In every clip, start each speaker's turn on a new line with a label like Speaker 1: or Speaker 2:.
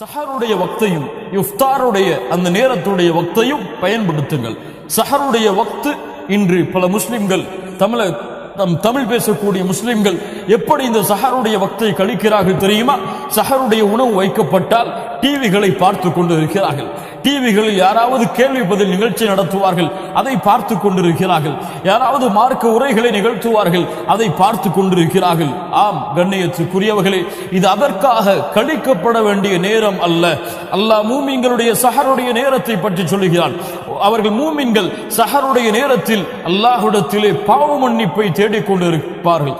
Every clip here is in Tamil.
Speaker 1: சஹருடைய வக்தையும் இஃப்தாருடைய அந்த நேரத்துடைய வக்தையும் பயன்படுத்துங்கள். சஹருடைய வக்து இன்று பல முஸ்லிம்கள் தமிழ நம் தமிழ் பேசக்கூடிய முஸ்லிம்கள் எப்படி இந்த சஹருடைய வக்தை கழிக்கிறார்கள் தெரியுமா? சஹருடைய உணவு வைக்கப்பட்டால் டிவிகளை பார்த்து கொண்டு இருக்கிறார்கள் டிவிகளில் யாராவது கேள்வி பதில் நிகழ்ச்சி நடத்துவார்கள் அதை பார்த்து கொண்டிருக்கிறார்கள். யாராவது மார்க்க உரைகளை நிகழ்த்துவார்கள் அதை பார்த்து கொண்டிருக்கிறார்கள். ஆம் கண்ணியத்துக்குரியவர்களே இது அதற்காக கழிக்கப்பட வேண்டிய நேரம் அல்ல. அல்லாஹ் மூமிங்களுடைய சஹருடைய நேரத்தை பற்றி சொல்லுகிறான். அவர்கள் மூமின்கள் சஹருடைய நேரத்தில் அல்லாஹுடத்திலே பாவ மன்னிப்பை தேடிக்கொண்டிருப்பார்கள்.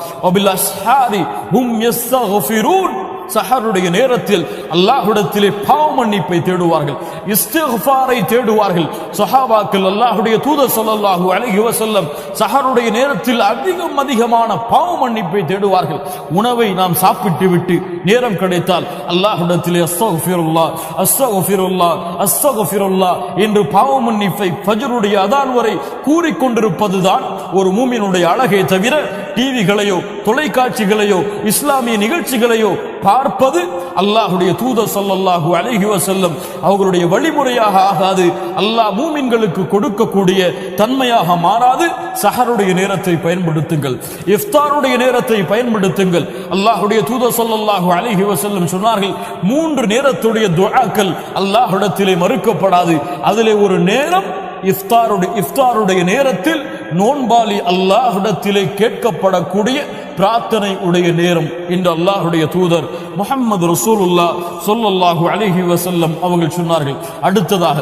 Speaker 1: சஹருடைய நேரத்தில் அல்லாஹுடத்திலே பாவ மன்னிப்பை தேடுவார்கள் இஸ்திஃபாரை தேடுவார்கள். சஹாபாக்கள் அல்லாஹுடைய தூதர் சொல்லல்லாஹு அழகி வசல்லம் சஹருடைய நேரத்தில் அதிகம் அதிகமான பாவ மன்னிப்பை தேடுவார்கள். உணவை நாம் சாப்பிட்டு விட்டு நேரம் கிடைத்தால் அல்லாஹுடத்திலே அஸ்தகுஃபிருல்லா அஸ்தகுஃபிருல்லா அஸ்தகுஃபிருல்லா என்று பாவ மன்னிப்பை ஃபஜருடைய அதான் வரை கூறிக்கொண்டிருப்பதுதான் ஒரு மூமினுடைய அழகை தவிர டிவிகளையோ தொலைக்காட்சிகளையோ இஸ்லாமிய நிகழ்ச்சிகளையோ பார்ப்பது அல்லாஹுடைய தூத சொல்லல்லாஹு அழகி வசல்லம் அவர்களுடைய வழிமுறையாக ஆகாது. அல்லாஹ் மூமின்களுக்கு கொடுக்கக்கூடிய தன்மையாக மாறாது. சஹருடைய நேரத்தை பயன்படுத்துங்கள். இஃப்தாருடைய நேரத்தை பயன்படுத்துங்கள். அல்லாஹுடைய தூத சொல்லல்லாஹு அழகி வசல்லம் சொன்னார்கள் மூன்று நேரத்துடைய துழாக்கள் அல்லாஹுடத்திலே மறுக்கப்படாது. அதிலே ஒரு நேரம் இஃப்தாருடைய இஃப்தாருடைய நேரத்தில் நோன்பாளி அல்லாஹ்விடத்திலே கேட்கப்படக்கூடிய பிரார்த்தனை உடைய நேரம். என்று அல்லாஹுடைய தூதர் முஹம்மது ரசூலுல்லா சொல்லல்லாஹு அலிஹி வசல்லம் அவர்கள் சொன்னார்கள். அடுத்ததாக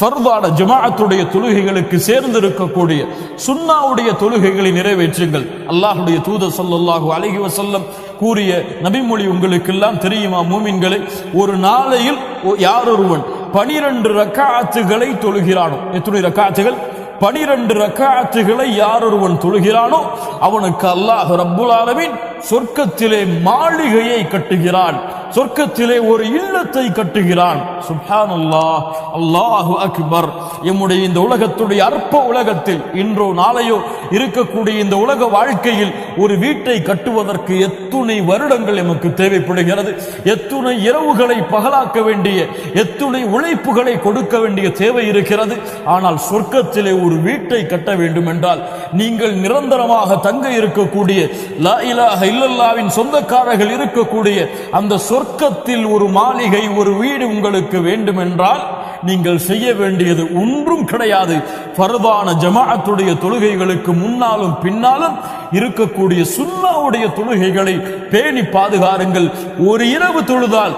Speaker 1: ஃபர்தான ஜமாஅத்துடைய தொழுகைகளுக்கு சேர்ந்திருக்கக்கூடிய சுன்னாவுடைய தொழுகைகளை நிறைவேற்றுங்கள். அல்லாஹுடைய தூதர் சொல்லல்லாஹு அலைஹி வசல்லம் கூறிய நபிமொழி உங்களுக்கெல்லாம் தெரியுமா மூமின்களை? ஒரு நாளையில் யாரொருவன் பனிரெண்டு ரக்காத்துகளை தொழுகிறானோ? எத்துணை ரக்காத்துகள்? பனிரெண்டு ரக்காத்துகளை யாரொருவன் தொழுகிறானோ அவனுக்கு அல்லாஹ் ரப்புல் ஆலமீன் சொர்க்கத்திலே மாளிகையை கட்டுகிறான். சொர்க்கத்திலே ஒரு இல்லத்தை கட்டுகிறான். சுஹான் அல்லாஹ் அல்லாஹு அக்பர். எம்முடைய இந்த உலகத்துடைய அற்ப உலகத்தில் இன்றோ நாளையோ இருக்கக்கூடிய இந்த உலக வாழ்க்கையில் ஒரு வீட்டை கட்டுவதற்கு எத்துணை வருடங்கள் எமக்கு தேவைப்படுகிறது. எத்துணை இரவுகளை பகலாக்க வேண்டிய எத்துணை உழைப்புகளை கொடுக்க வேண்டிய தேவை இருக்கிறது. ஆனால் சொர்க்கத்திலே ஒரு வீட்டை கட்ட வேண்டும் என்றால் நீங்கள் நிரந்தரமாக தங்க இருக்கக்கூடிய லா இலாஹ இல்லல்லாவின் சொந்தக்காரர்கள் இருக்கக்கூடிய அந்த சொர்க்கத்தில் ஒரு மாளிகை ஒரு வீடு உங்களுக்கு வேண்டும் என்றால் நீங்கள் செய்ய வேண்டியது ஒன்றும் கிடையாது. பரதான ஜமாஅத்துடைய தொழுகைகளுக்கு முன்னாலும் பின்னாலும் இருக்கக்கூடிய சுன்னாவுடைய தொழுகைகளை பேணி பாதுகாருங்கள். ஒரு இரவு தொழுதால்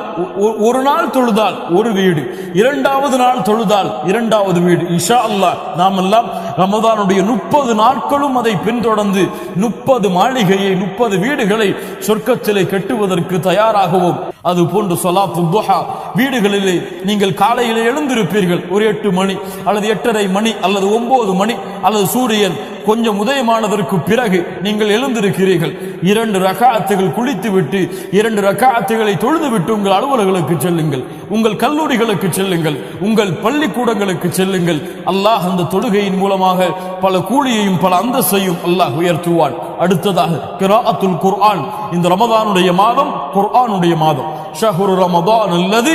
Speaker 1: ஒரு நாள் தொழுதால் ஒரு வீடு இரண்டாவது நாள் தொழுதால் இரண்டாவது வீடு. இஷா அல்லாஹ் நாம் எல்லாம் ரமதானுடைய முப்பது நாட்களும் அதை பின்தொடர்ந்து முப்பது மாளிகையை முப்பது வீடுகளை சொர்க்கத்திலே கட்டுவதற்கு தயாராகவும். அது போன்று சொலாத்து துஹா. வீடுகளிலே நீங்கள் காலையில் எழுந்திருப்பீர்கள். ஒரு எட்டு மணி அல்லது எட்டரை மணி அல்லது ஒன்பது மணி அல்லது சூரியன் கொஞ்சம் உதயமானதற்கு பிறகு நீங்கள் எழுந்திருக்கிறீர்கள். இரண்டு ரகாத்துகள் குளித்து விட்டு இரண்டு ரகாத்துகளை தொழுது விட்டு உங்கள் அலுவலர்களுக்கு செல்லுங்கள். உங்கள் கல்லூரிகளுக்கு செல்லுங்கள். உங்கள் பள்ளிக்கூடங்களுக்கு செல்லுங்கள். அல்லாஹ் அந்த தொழுகையின் மூலமாக பல கூலியையும் பல அந்தஸ்தையும் அல்லாஹ் உயர்த்துவான். அடுத்ததாக கிராத்துல் குர்ஆன். இந்த ரமதானுடைய மாதம் குர்ஆனுடைய மாதம். ஷஹ்ரு ரமதான் அல்லது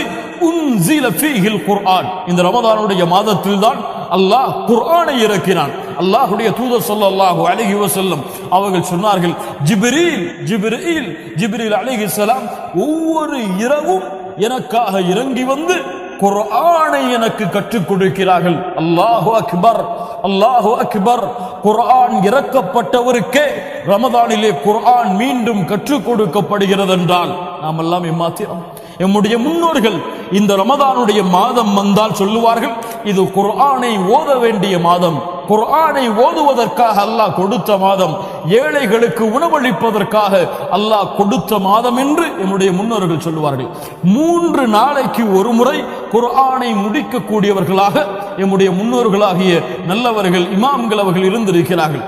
Speaker 1: உன்சில ஃபீஹில் குர்ஆன். இந்த ரமதானுடைய மாதத்தில் தான் அல்லாஹ் குர்ஆனை இறக்கினான். அல்லாஹ்வுடைய தூதர் ஸல்லல்லாஹு அலைஹி வஸல்லம் அவர்கள் சொன்னார்கள் ஜிப்ரீல் ஜிப்ரீல் ஜிப்ரீல் அலைஹிஸ்ஸலாம் ஒவ்வொரு இரவும் எனக்காக இறங்கி வந்து குர்ஆனை எனக்கு கற்றுக் கொடுக்கிறார்கள். அல்லாஹு அக்பர் அல்லாஹு அக்பர். குர்ஆன் இறக்கப்பட்டவருக்கே ரமதானிலே குர்ஆன் மீண்டும் கற்றுக் கொடுக்கப்படுகிறது என்றால் நாம் எல்லாம் எம்மாத்திரம் எம்முடைய முன்னோர்கள் இந்த ரமதானுடைய மாதம் வந்தால் சொல்லுவார்கள் இது குர்ஆனை ஓத வேண்டிய மாதம். குர்ஆனை ஓதுவதற்காக அல்லாஹ் கொடுத்த மாதம். ஏழைகளுக்கு உணவளிப்பதற்காக அல்லாஹ் கொடுத்த மாதம் என்று என்னுடைய முன்னோர்கள் சொல்லுவார்கள். மூன்று நாளைக்கு ஒரு முறை குர்ஆனை முடிக்கக்கூடியவர்களாக எம்முடைய முன்னோர்களாகிய நல்லவர்கள் இமாம்கள் அவர்கள் இருந்திருக்கிறார்கள்.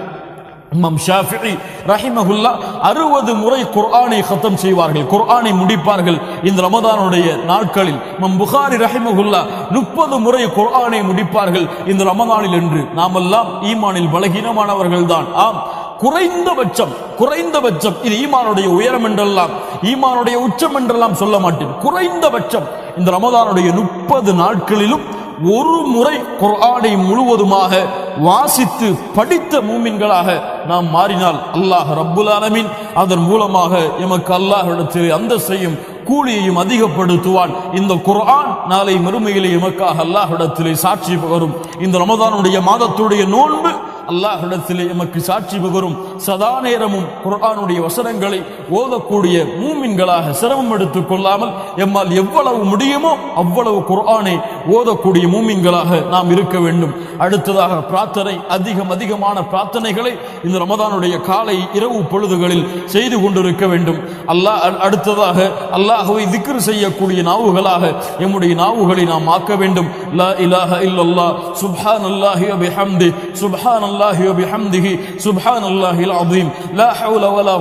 Speaker 1: இமாம் ஷாஃபிஇ ரஹிமஹுல்லா அறுபது முறை குர்ஆனை கத்தம் செய்வார்கள். குர்ஆனை முடிப்பார்கள். இந்த ரமதானுடைய நாட்களில் இமாம் புகாரி ரஹிமஹுல்லா முப்பது முறை குர்ஆனை முடிப்பார்கள். இந்த ரமதானில் என்று நாமெல்லாம் ஈமானில் பலகீனமானவர்கள் தான் ஆம் குறைந்தபட்சம் குறைந்தபட்சம் இது ஈமானுடைய உயரம் என்றெல்லாம் ஈமானுடைய உச்சம் என்றெல்லாம் சொல்ல மாட்டேன். குறைந்தபட்சம் இந்த ரமதானுடைய முப்பது நாட்களிலும் ஒரு முறை குர்ஆனை முழுவதுமாக வாசித்து படித்த மூமின்களாக நாம் மாறினால் அல்லாஹ் ரப்புல் ஆலமீன் அதன் மூலமாக எமக்கு அல்லாஹிடத்தில் அந்தஸ்தையும் கூலியையும் அதிகப்படுத்துவான். இந்த குர்ஆன் நாளை மறுமையிலே எமக்காக அல்லாஹிடத்திலே சாட்சி பகரும். இந்த ரமதானுடைய மாதத்துடைய நோன்பு அல்லாஹிடத்திலே எமக்கு சாட்சி பகரும். சதா நேரமும் குர்ஆனுடைய வசனங்களை ஓதக்கூடிய மூமின்களாக சிரமம் எடுத்துக் கொள்ளாமல் எம்மால் எவ்வளவு முடியுமோ அவ்வளவு குர்ஆனை ஓதக்கூடிய மூமின்களாக நாம் இருக்க வேண்டும். அடுத்ததாக பிரார்த்தனை அதிகம் அதிகமான பிரார்த்தனைகளை இந்த ரமதானுடைய காலை இரவு பொழுதுகளில் செய்து கொண்டிருக்க வேண்டும். அல்லாஹ் அடுத்ததாக அல்லாஹுவை திக்ரு செய்யக்கூடிய நாவுகளாக எம்முடைய நாவுகளை நாம் ஆக்க வேண்டும். லா இலாஹ இல்லல்லாஹ் சுப்ஹானல்லாஹி வ பிஹம்தி சுப்ஹானல்லாஹி வ அல்லாஹி சுப்ஹானல்லாஹில் அஸீம் லா ஹவுல வலா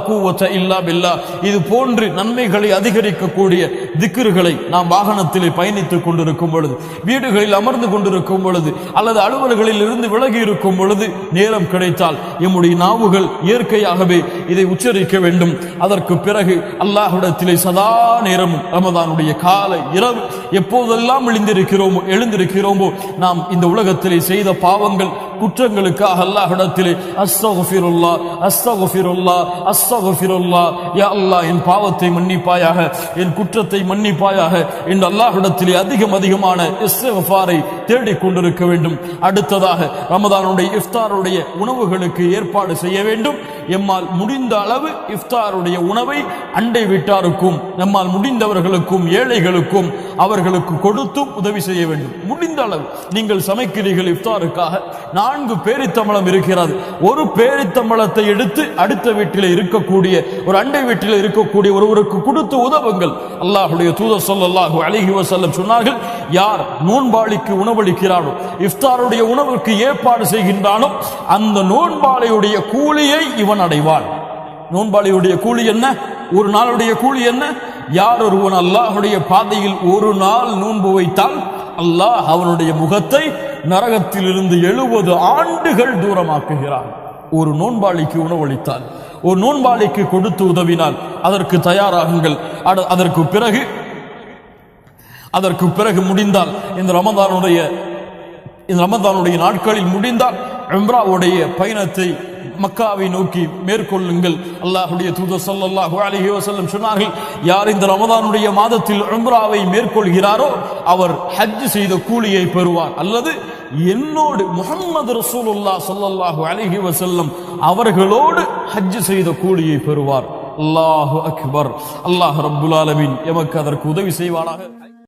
Speaker 1: இல்லா இது போன்று நன்மைகளை அதிகரிக்கக்கூடிய திக்ருகளை நாம் வாகனத்திலே பயணித்துக் கொண்டிருக்கும் பொழுது வீடுகளில் அமர்ந்து கொண்டிருக்கும் பொழுது அல்லது அலுவல்களில் இருந்து விலகி இருக்கும் பொழுது நேரம் கிடைத்தால் எம்முடைய நாவுகள் இயற்கையாகவே இதை உச்சரிக்க வேண்டும் அதற்கு பிறகு அல்லாஹுடத்திலே சதா நேரமும் ரமதானுடைய காலை இரவு எப்போதெல்லாம் எழுந்திருக்கிறோமோ எழுந்திருக்கிறோமோ நாம் இந்த உலகத்திலே செய்த பாவங்கள் குற்றங்களுக்காக அல்லாஹிடத்திலே அஸ்தகுஃபிருல்லா அஸ்தகுஃபிருல்லா அஸ்தகுஃபிருல்லா யா அல்லாஹ் என் பாவத்தை மன்னிப்பாயாக என் குற்றத்தை மன்னிப்பாயாக என்று அல்லாஹிடத்திலே அதிகம் அதிகமான இஸ்திக்ஃபாரை தேடிக் கொண்டிருக்க வேண்டும். அடுத்ததாக ரமதானுடைய இஃப்தாருடைய உணவுகளுக்கு ஏற்பாடு செய்ய வேண்டும். எம்மால் முடிந்த அளவு இஃப்தாருடைய உணவை அண்டை வீட்டாருக்கும் நம்மால் முடிந்தவர்களுக்கும் ஏழைகளுக்கும் அவர்களுக்கு கொடுத்தும் உதவி செய்ய வேண்டும். முடிந்த அளவு. நீங்கள் சமைக்கிறீர்கள் இஃப்தாருக்காக. நான் நான்கு பேரித்தம்பளம் இருக்கிறது. ஒரு பேரித்தம்பளத்தை எடுத்து அடுத்த வீட்டில் இருக்கக்கூடிய ஒரு அண்டை வீட்டில் இருக்கக்கூடிய ஒருவருக்கு கொடுத்து உதவுங்கள். அல்லாஹுடைய தூதர் சொல்லாஹு அழகி வசல்லம் சொன்னார்கள் யார் நோன்பாளிக்கு உணவளிக்கிறானோ இஃப்தாருடைய உணவுக்கு ஏற்பாடு செய்கின்றானோ அந்த நோன்பாளையுடைய கூலியை இவன் அடைவான் நோன்பாளியுடைய கூலி என்ன? ஒரு நாளுடைய கூலி என்ன? யார் ஒருவன் அல்லாஹுடைய பாதையில் ஒரு நாள் நோன்பு வைத்தால் அல்லாஹ் அவனுடைய முகத்தை நரகத்திலிருந்து எழுபது ஆண்டுகள் தூரமாக்குகிறான் ஒரு நோன்பாளிக்கு உணவளித்தால் ஒரு நோன்பாளிக்கு கொடுத்து உதவினால் அதற்கு தயாராகுங்கள். அட- அதற்கு பிறகு அதற்கு பிறகு முடிந்தால் இந்த ரமதானுடைய இந்த ரமதானுடைய நாட்களில் முடிந்தால் எம்ராவுடைய பயணத்தை மக்காவை நோக்கி மேற்கொள்ளுங்கள். அல்லாஹுடைய தூதர் சல்லாஹூ அலஹி வசல்லம் சொன்னார்கள் யார் இந்த ரமதானுடைய மாதத்தில் உம்ராவை மேற்கொள்கிறாரோ அவர் ஹஜ் செய்த கூலியை பெறுவார். அல்லது என்னோடு முகமது ரசூலுல்லா ஸல்லல்லாஹு அலஹி வசல்லம் அவர்களோடு ஹஜ் செய்த கூலியை பெறுவார். அல்லாஹு அக்பர். அல்லாஹ் ரபுல் ஆலமின். எமக்கு அதற்கு உதவி செய்வானாக.